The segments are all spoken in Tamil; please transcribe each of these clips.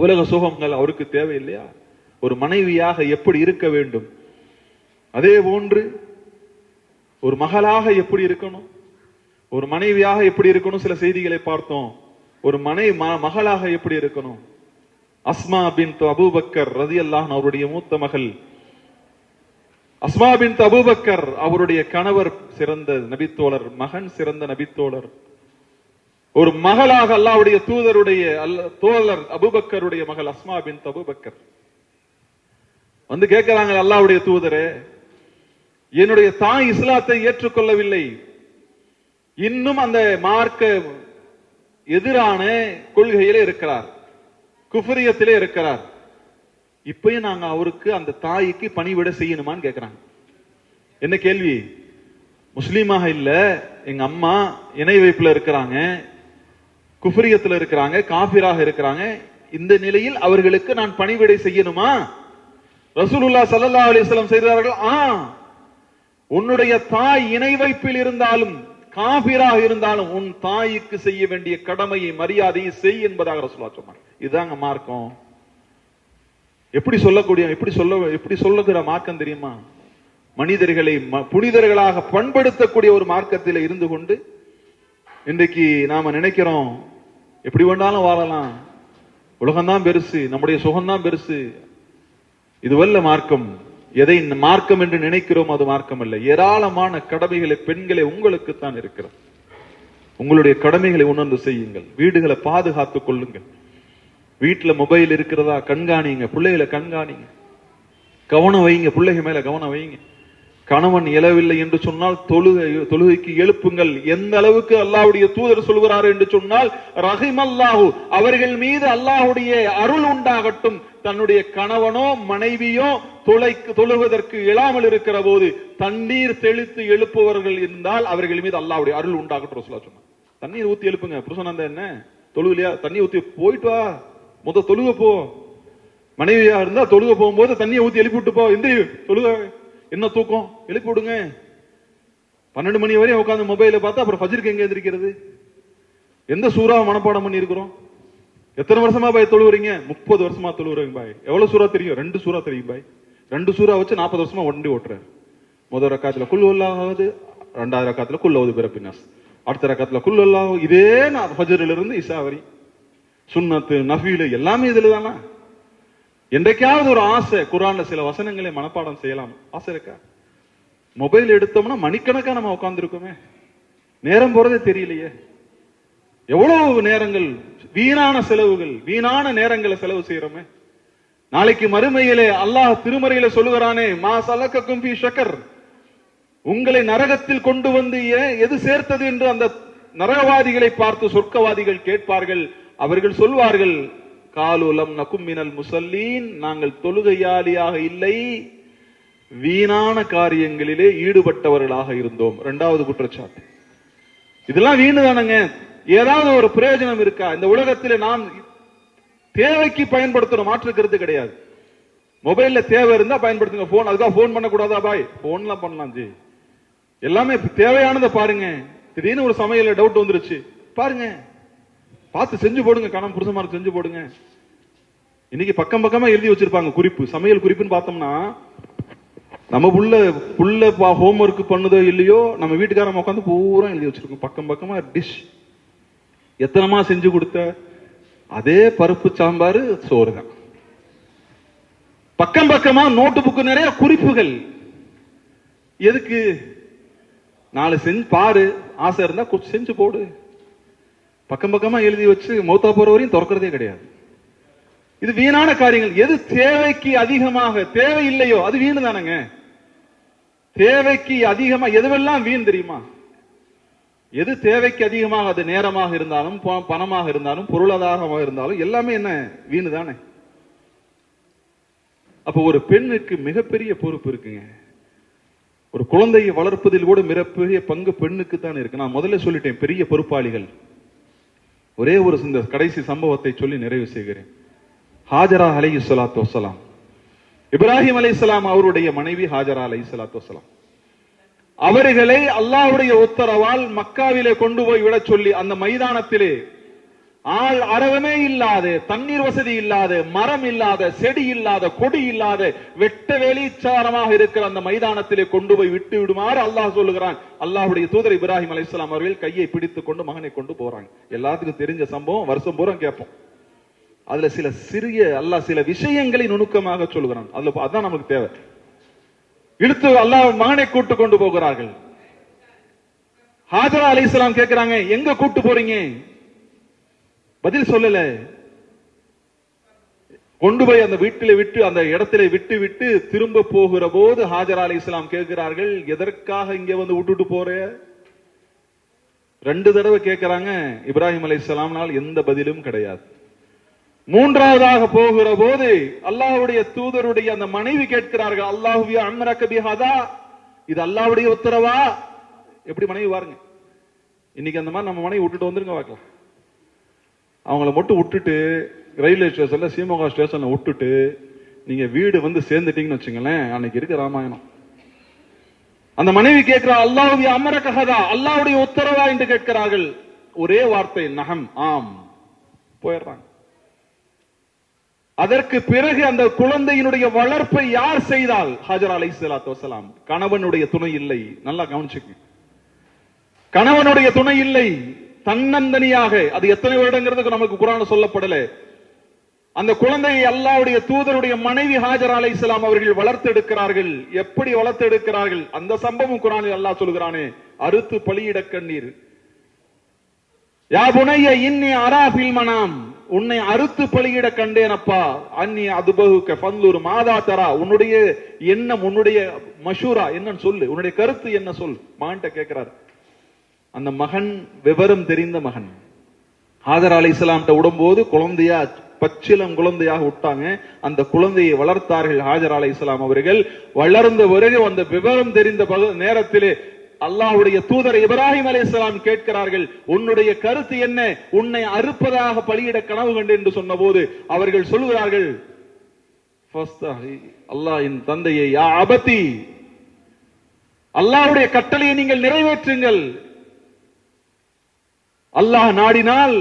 உலக சுகங்கள் அவருக்கு தேவையில்லையா? ஒரு மனைவியாக எப்படி இருக்க வேண்டும்? அதே போன்று ஒரு மகளாக எப்படி இருக்கணும்? ஒரு மனைவியாக எப்படி இருக்கணும்? சில செய்திகளை பார்த்தோம். ஒரு மனை ம- மகளாக எப்படி இருக்கணும்? அஸ்மா பின் அபூபக்கர் ரதி அவருடைய மூத்த மகள். அஸ்மா பின் அபூபக்கர் அவருடைய கணவர் சிறந்த நபித்தோழர் மகன் சிறந்த நபித்தோழர். ஒரு மகளாக அல்லாவுடைய தூதருடைய அல்ல தோழர் அபூபக்கருடைய மகள் அஸ்மா பின் அபுபக்கர். வந்து கேட்கிறாங்க அல்லாஹ்வுடைய தூதரே என்னுடைய தாய் இஸ்லாத்தை ஏற்றுக்கொள்ளவில்லை. இன்னும் அந்த மார்க்க எதிரான கொள்கையிலே இருக்கிறார். குஃபரியத்திலே இருக்கிறார். இப்பயும் நாங்க அவருக்கு அந்த தாய்க்கு பணிவிட செய்யணுமான்னு கேட்கிறாங்க. என்ன கேள்வி? முஸ்லீமாக இல்ல எங்க அம்மா இணை வைப்புல இருக்கிறாங்க. குஃபரியத்தில் இருக்கிறாங்க காபிராக இருக்கிறாங்க. இந்த நிலையில் அவர்களுக்கு நான் பணிவிடை செய்யணுமா? ரசூலுல்லா சல்லா அலிஸ்லாம் செய்கிறார்கள் செய்தார்கள் ஆ. உன்னுடைய தாய் இணை வைப்பில் இருந்தாலும் காபிராக இருந்தாலும் உன் தாய்க்கு செய்ய வேண்டிய கடமையை மரியாதையை செய் என்பதாக ரசூலா சொன்னார் இதுதாங்க மார்க்கம். எப்படி சொல்லக்கூடிய எப்படி சொல்ல எப்படி சொல்லுகிற மார்க்கம் தெரியுமா? மனிதர்களை ம- புனிதர்களாக பண்படுத்தக்கூடிய ஒரு மார்க்கத்தில் இருந்து கொண்டு இன்றைக்கு நாம நினைக்கிறோம் எப்படி வேண்டாலும் வாழலாம். உலகம்தான் பெருசு நம்முடைய சுகம்தான் பெருசு. இதுவல்ல மார்க்கம். எதை மார்க்கம் என்று நினைக்கிறோம் அது மார்க்கம் அல்ல ஏராளமான கடமைகளை பெண்களை உங்களுக்கு தான் உங்களுடைய கடமைகளை உணர்ந்து செய்யுங்கள். வீடுகளை பாதுகாத்துக் கொள்ளுங்கள். வீட்டுல மொபைல் இருக்கிறதா? கண்காணிங்க. பிள்ளைகளை கண்காணிங்க. கவனம் வைங்க. பிள்ளைங்க மேல கவனம் வைங்க. கணவன் இழவில்லை என்று சொன்னால் தொழுகை தொழுகைக்கு எழுப்புங்கள். எந்த அளவுக்கு அல்லாவுடைய தூதர் சொல்கிறார் என்று சொன்னால் ரஹிமல்லாஹு அவர்கள் மீது அல்லாஹுடைய அருள் உண்டாகட்டும். தன்னுடைய கணவனோ மனைவியோ தொலைக்கு தொழுவதற்கு இழாமல் இருக்கிற போது தண்ணீர் தெளித்து எழுப்புவர்கள் இருந்தால் அவர்கள் மீது அல்லாவுடைய அருள் உண்டாகட்டும் சொல்ல சொன்னார். தண்ணீர் ஊத்தி எழுப்புங்க. புருஷன் என்ன? தொழுவிலையா தண்ணி ஊத்தி போயிட்டு வா. முத தொழுக போ. மனைவியா இருந்தா தொழுக போகும்போது தண்ணியை ஊத்தி எழுப்பி விட்டு போ. எந்திரி தொழுக. என்ன தூக்கம்? எழுப்பி விடுங்க. பன்னெண்டு மணி வரையும் உட்காந்து மொபைல பார்த்தா அப்புறம் ஃபஜ்ருக்கு எங்க எந்திரிக்கிறது? எந்த சூறாவை மனப்பாடம் பண்ணி இருக்கிறோம் எத்தனை வருஷமா பாய் தொழுவுறீங்க? முப்பது வருஷமா தொழுவுறீங்க பாய். எவ்வளவு சூறா தெரியும்? ரெண்டு சூறா தெரியும் பாய். ரெண்டு சூறா வச்சு நாற்பது வருஷமா வண்டி ஓட்டுறாரு. முதல் ரக்காத்துல குல் உள்ளாவது ரெண்டாவது ரக்காத்துல குல்லவது பிறப்பினாஸ் அடுத்த ரக்காத்துல குல் அல்லாஹ் இதே நான் ஃபஜ்ரில இருந்து இசா வரி சுண்ணத்து நஃபீலு எல்லாமே இதுல தானா? என்றைக்காவது ஒரு ஆசை குரான்ல சில வசனங்களை மனப்பாடம் செய்யலாம். ஆசை இருக்கா? மொபைல் எடுத்தோம்னா மணிக்கணக்கா நம்ம உட்கார்ந்துருக்கோமே. நேரம் போறதே தெரியலையே. எவ்வளவு நேரங்கள் வீணான செலவுகள் வீணான நேரங்களை செலவு செய்யறோமே. நாளைக்கு மறுமையிலே அல்லாஹ் திருமறையில சொல்லுகிறானே மா சலக்கக்கும் கும்பி ஷக்கர். உங்களை நரகத்தில் கொண்டு வந்து ஏன் எது சேர்த்தது என்று அந்த நரகவாதிகளை பார்த்து சொர்க்கவாதிகள் கேட்பார்கள். அவர்கள் சொல்வார்கள் காலுலம் நகும் மினல் முசல்லீன் நாங்கள் தொழுகையாளியாக இல்லை. வீணான காரியங்களிலே ஈடுபட்டவர்களாக இருந்தோம். இரண்டாவது குற்றச்சாட்டு. இதெல்லாம் வீணு தானங்க ஏதாவது ஒரு பிரயோஜனம் இருக்கா? இந்த உலகத்தில் நாம் தேவைக்கு பயன்படுத்துற மாற்றுக்கிறது கிடையாது. மொபைல்ல தேவை இருந்தா பயன்படுத்துங்க. போன் அதுக்காக போன் பண்ணக்கூடாதா? பாய் போன்லாம் பண்ணலாம் ஜி. எல்லாமே தேவையானதை பாருங்க. திடீர்னு ஒரு சமையல டவுட் வந்துருச்சு. பாருங்க. பார்த்து செஞ்சு போடுங்க கணம் புருஷமாருக்கு செஞ்சு போடுங்க. இன்னைக்கு பக்கம் பக்கமா எழுதி வச்சிருப்பாங்க குறிப்பு. சமையல் குறிப்புன்னு பார்த்தோம்னா நம்ம புள்ள புள்ள ஹோம் ஒர்க் பண்ணுதோ இல்லையோ நம்ம வீட்டுக்காரங்க உட்காந்து பூரா எழுதி வச்சிருக்கோம். பக்கம் பக்கமா டிஷ் எத்தனமா செஞ்சு கொடுத்த? அதே பருப்பு சாம்பார் சோறு தான். பக்கம் பக்கமா நோட்டு புக்கு நிறைய குறிப்புகள். எதுக்கு? நாலு செஞ்சு பாரு. ஆசை இருந்தா கொஞ்சம் செஞ்சு போடு. பக்கம் பக்கமா எழுதி வச்சு மௌத்தா போற வரையும் திறக்கிறதே கிடையாது. இது வீணான காரியங்கள். எது தேவைக்கு அதிகமாக தேவை இல்லையோ அது வீணு தானங்க. தேவைக்கு அதிகமா எதுவெல்லாம் வீண் தெரியுமா? எது தேவைக்கு அதிகமாக அது நேரமாக இருந்தாலும் ப- பணமாக இருந்தாலும் பொருளாதாரமாக இருந்தாலும் எல்லாமே என்ன? வீணு தானே. அப்ப ஒரு பெண்ணுக்கு மிகப்பெரிய பொறுப்பு இருக்குங்க. ஒரு குழந்தையை வளர்ப்பதில் கூட மிகப்பெரிய பங்கு பெண்ணுக்கு தான் இருக்கு. நான் முதல்ல சொல்லிட்டேன் பெரிய பொறுப்பாளிகள். ஒரே ஒரு இந்த கடைசி சம்பவத்தை சொல்லி நிறைவு செய்கிறேன். ஹாஜரா அலை சலாத்து வசலாம் இப்ராஹிம் அலைஹிஸ்ஸலாம் அவருடைய மனைவி ஹாஜரா அலை சலாத்து வசலாம் அவர்களை அல்லாஹுடைய உத்தரவால் மக்காவிலே கொண்டு போய் விட சொல்லி அந்த மைதானத்திலே ஆள் அறவமே இல்லாத தண்ணீர் வசதி இல்லாத மரம் இல்லாத செடி இல்லாத கொடி இல்லாத வெட்ட வேலிச்சாரமாக இருக்கிற அந்த மைதானத்திலே கொண்டு போய் விட்டு விடுமாறு அல்லாஹ் சொல்லுகிறான். அல்லாஹுடைய தூதர் இப்ராஹிம் அலைஹிஸ்ஸலாம் அவர்கள் கையை பிடித்துக் கொண்டு மகனை கொண்டு போறாங்க. எல்லாத்துக்கும் தெரிஞ்ச சம்பவம் வருஷம் பூரா கேட்போம். அதுல சில சிறிய அல்லாஹ் சில விஷயங்களை நுணுக்கமாக சொல்லுகிறான். அதுல அதான் நமக்கு தேவை. இழுத்து அல்லாஹ் மகனை கூட்டு கொண்டு போகிறார்கள். ஹாஜரா அலைசலாம் கேட்கிறாங்க எங்க கூட்டு போறீங்க? பதில் சொல்லல. கொண்டு போய் அந்த வீட்டில விட்டு அந்த இடத்திலே விட்டு விட்டு திரும்ப போகிற போது ஹாஜரா இஸ்லாம் கேட்கிறார்கள் எதற்காக இங்க வந்து விட்டுட்டு போற? ரெண்டு தடவை கேட்கிறாங்க இப்ராஹிம் அலைஹிஸ்ஸலாம்னால் எந்த பதிலும் கிடையாது. மூன்றாவதாக போகிற போது அல்லாஹுடைய தூதருடைய அந்த மனைவி கேட்கிறார்கள் அல்லாஹுவிய அம்ரக பிஹதா. இது அல்லாஹுடைய உத்தரவா? எப்படி மனைவி பாருங்க இன்னைக்கு அந்த மாதிரி நம்ம மனைவி விட்டுட்டு வந்துருங்க பார்க்கலாம். அவங்கள மட்டும் விட்டுட்டு ரயில்வே ஸ்டேஷன்ல சீமோகா ஸ்டேஷன்ல விட்டுட்டு நீங்க வீடு வந்து சேர்ந்துட்டீங்கன்னு வச்சுங்களேன் அன்னைக்கு இருக்க ராமாயணம். அந்த மனைவி கேட்கிறா அல்லாவுடைய அமர கஹதா அல்லாவுடைய உத்தரவா? என்று கேட்கிறார்கள். ஒரே வார்த்தை நகம் ஆம். போயிடுறாங்க. அதற்கு பிறகு அந்த குழந்தையினுடைய வளர்ப்பை யார் செய்தால்? ஹாஜரா அலை சலாத்து வசலாம் கணவனுடைய துணை இல்லை. நல்லா கவனிச்சுக்க கணவனுடைய துணை இல்லை. தன்னந்தனியாக அது எத்தனை வருடங்கிறதுக்கு நமக்கு குரான சொல்லப்படல. அந்த குழந்தையை அல்லாவுடைய தூதருடைய மனைவி ஹாஜர் அலை அவர்கள் வளர்த்தெடுக்கிறார்கள். எப்படி வளர்த்தெடுக்கிறார்கள்? அந்த சம்பவம் குரானில் அல்லாஹ் சொல்கிறானே அறுத்து பலியிட கண்ணீர். யா புனைய இன்னி அரா மனாம் உன்னை அறுத்து பலியிட கண்டேனப்பா அன்னி அதுபகுக்க பந்தூர் மாதா தரா. உன்னுடைய எண்ணம் உன்னுடைய மஷூரா. என்னன்னு சொல்லு. உன்னுடைய கருத்து என்ன சொல்? மகன்கிட்ட கேட்கிறார் அந்த மகன் விவரம் தெரிந்த மகன். ஹாதர் அலை இஸ்லாம்கிட்ட விடும்போது குழந்தையா பச்சிலம் குழந்தையாக விட்டாங்க. அந்த குழந்தையை வளர்த்தார்கள் ஹாஜர் அலை இஸ்லாம் அவர்கள். வளர்ந்த பிறகு அந்த விவரம் தெரிந்த பகு- நேரத்திலே அல்லாஹுடைய தூதர் இப்ராஹிம் அலைஹிஸ்ஸலாம் கேட்கிறார்கள் உன்னுடைய கருத்து என்ன? உன்னை அறுப்பதாக பலியிட கனவு கண்டு என்று சொன்னபோது அவர்கள் சொல்கிறார்கள் அல்லாஹ் என் தந்தையை யா அபத்தி அல்லாஹுடைய கட்டளையை நீங்கள் நிறைவேற்றுங்கள். அல்லாஹ் நாடினால்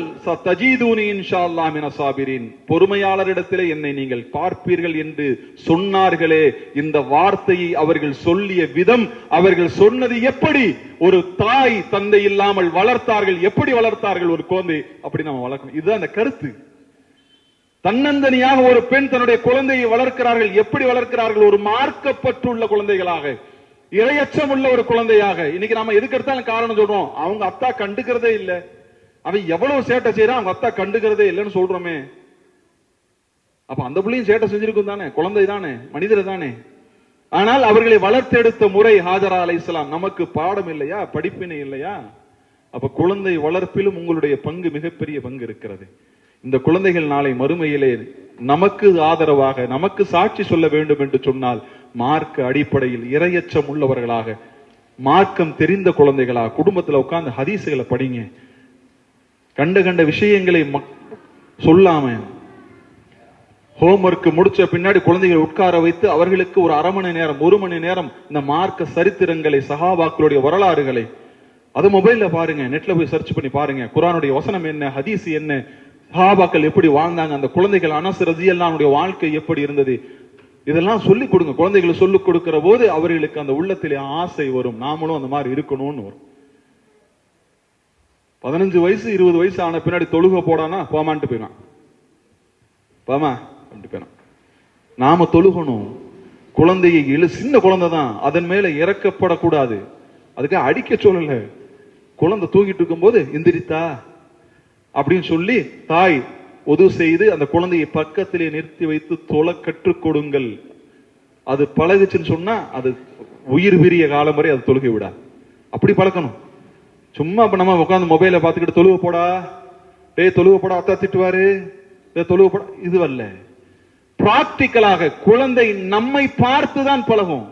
சாபிரின் பொறுமையாளரிடத்திலே என்னை நீங்கள் பார்ப்பீர்கள் என்று சொன்னார்களே இந்த வார்த்தையை அவர்கள் சொல்லிய விதம் அவர்கள் சொன்னது எப்படி? ஒரு தாய் தந்தை இல்லாமல் வளர்த்தார்கள் எப்படி வளர்த்தார்கள் ஒரு குழந்தை? அப்படி நம்ம வளர்க்கணும். இதுதான் அந்த கருத்து. தன்னந்தனியாக ஒரு பெண் தன்னுடைய குழந்தையை வளர்க்கிறார்கள் எப்படி வளர்க்கிறார்கள்? ஒரு மார்க்கப்பட்டுள்ள குழந்தைகளாக இரையச்சம் உள்ள ஒரு குழந்தையாக. இன்னைக்கு நாம எதுக்கு எடுத்தாலும் காரணம் சொல்றோம். அவங்க அத்தா கண்டுக்கிறதே இல்ல. அவன் எவ்வளவு சேட்டை செய்யறான் அவங்க அத்தா கண்டுக்கிறதே இல்லைன்னு சொல்றோமே. அப்ப அந்த பிள்ளையும் சேட்டை செஞ்சிருக்கும் தானே குழந்தை தானே மனிதர் தானே. ஆனால் அவர்களை வளர்த்தெடுத்த முறை ஹாஜரா அலைஹிஸ்ஸலாம் நமக்கு பாடம் இல்லையா படிப்பினை இல்லையா? அப்ப குழந்தை வளர்ப்பிலும் உங்களுடைய பங்கு மிகப்பெரிய பங்கு இருக்கிறது. இந்த குழந்தைகள் நாளை மறுமையிலே நமக்கு ஆதரவாக நமக்கு சாட்சி சொல்ல வேண்டும் என்று சொன்னால் மார்க்க அடிப்படையில் இரையச்சம் உள்ளவர்களாக மார்க்கம் தெரிந்த குழந்தைகளாக குடும்பத்துல உட்கார்ந்து ஹதீசுகளை படிங்க. கண்ட கண்ட விஷயங்களை மக்- சொல்லாம ஹோம்ஒர்க் முடிச்ச பின்னாடி குழந்தைகளை உட்கார வைத்து அவர்களுக்கு ஒரு அரை மணி நேரம் ஒரு மணி நேரம் இந்த மார்க்க சரித்திரங்களை சஹாபாக்களுடைய வரலாறுகளை அது மொபைல்ல பாருங்க நெட்ல போய் சர்ச் பண்ணி பாருங்க. குரானுடைய வசனம் என்ன ஹதீஸ் என்ன சஹாபாக்கள் எப்படி வாழ்ந்தாங்க அந்த குழந்தைகள் அனசு ரஜியல்லானுடைய வாழ்க்கை எப்படி இருந்தது? இதெல்லாம் சொல்லி கொடுங்க. குழந்தைகளுக்கு சொல்லிக் கொடுக்கிற போது அவர்களுக்கு அந்த உள்ளத்திலே ஆசை வரும். நாமளும் அந்த மாதிரி இருக்கணும்னு வரும். பதினஞ்சு வயசு இருபது வயசு ஆன பின்னாடி தொழுக போடானா போமான்ட்டு போயிடும் பாமா? அப்படின்ட்டு போயிடும் நாம தொழுகணும். குழந்தையை இழு சின்ன குழந்தை தான். அதன் மேல இறக்கப்படக்கூடாது. அதுக்கு அடிக்க சொல்லல. குழந்தை தூங்கிட்டு இருக்கும்போது எந்திரித்தா? அப்படின்னு சொல்லி தாய் உதவு செய்து அந்த குழந்தையை பக்கத்திலே நிறுத்தி வைத்து தொலை கற்றுக் கொடுங்கள். அது பழகுச்சுன்னு சொன்னா அது உயிர் பிரிய காலம் வரை அது தொழுகை விடா அப்படி பழக்கணும். சும்மா இப்ப நம்ம உட்காந்து மொபைலை பார்த்துக்கிட்டு தொழுவ போடா. டேய் தொழுவ போடா அத்தா திட்டுவாரு. தொழுவு தொழுவ போடா. இது பிராக்டிக்கலாக குழந்தை நம்மை பார்த்து தான் பழகும்.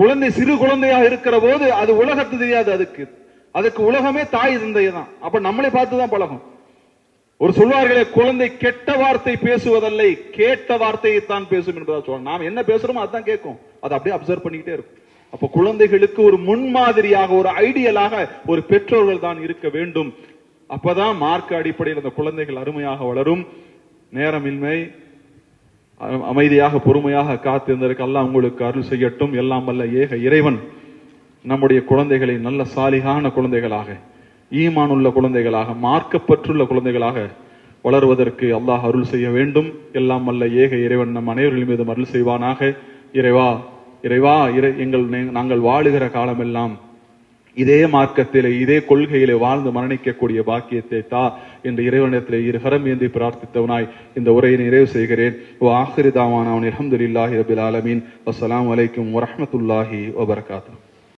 குழந்தை சிறு குழந்தையாக இருக்கிற போது அது உலகத்து தெரியாது அதுக்கு. அதுக்கு உலகமே தாய் தந்தையை தான். அப்ப நம்மளை பார்த்து தான் பழகும். ஒரு சொல்வார்களே குழந்தை கெட்ட வார்த்தை பேசுவதில்லை கேட்ட வார்த்தையை தான் பேசும் என்பதா சொல்றோம் நாம் என்ன பேசுறோமோ அதான் கேட்கும். அதை அப்படியே அப்சர்வ் பண்ணிக்கிட்டே இருக்கும். அப்ப குழந்தைகளுக்கு ஒரு முன்மாதிரியாக ஒரு ஐடியலாக ஒரு பெற்றோர்கள் தான் இருக்க வேண்டும். அப்பதான் மார்க்க அடிப்படையில் அந்த குழந்தைகள் அருமையாக வளரும். நேரமின்மை அமைதியாக பொறுமையாக காத்திருந்ததற்கு எல்லாம் உங்களுக்கு அருள் செய்யட்டும். எல்லாம் வல்ல ஏக இறைவன் நம்முடைய குழந்தைகளை நல்ல சாலிகான குழந்தைகளாக ஈமானுள்ள குழந்தைகளாக மார்க்கப்பற்றுள்ள குழந்தைகளாக வளருவதற்கு அல்லாஹ் அருள் செய்ய வேண்டும். எல்லாம் வல்ல ஏக இறைவன் நம் அனைவர்கள் மீதும் அருள் செய்வானாக. இறைவா இறைவா இறை எங்கள் நாங்கள் வாழுகிற காலமெல்லாம் இதே மார்க்கத்திலே இதே கொள்கையிலே வாழ்ந்து மரணிக்கக்கூடிய பாக்கியத்தை தா என்று இறைவனிடத்திலே இருகரம் ஏந்தி பிரார்த்தித்தவனாய் இந்த உரையை நிறைவு செய்கிறேன். ஓ ஆஹிரிதாவான அவன் அஹமதுல்லாஹி ரபில் ஆலமீன். அஸ்லாம் வலைக்கும் வரமத்துல்லாஹி வபரகாத்துஹு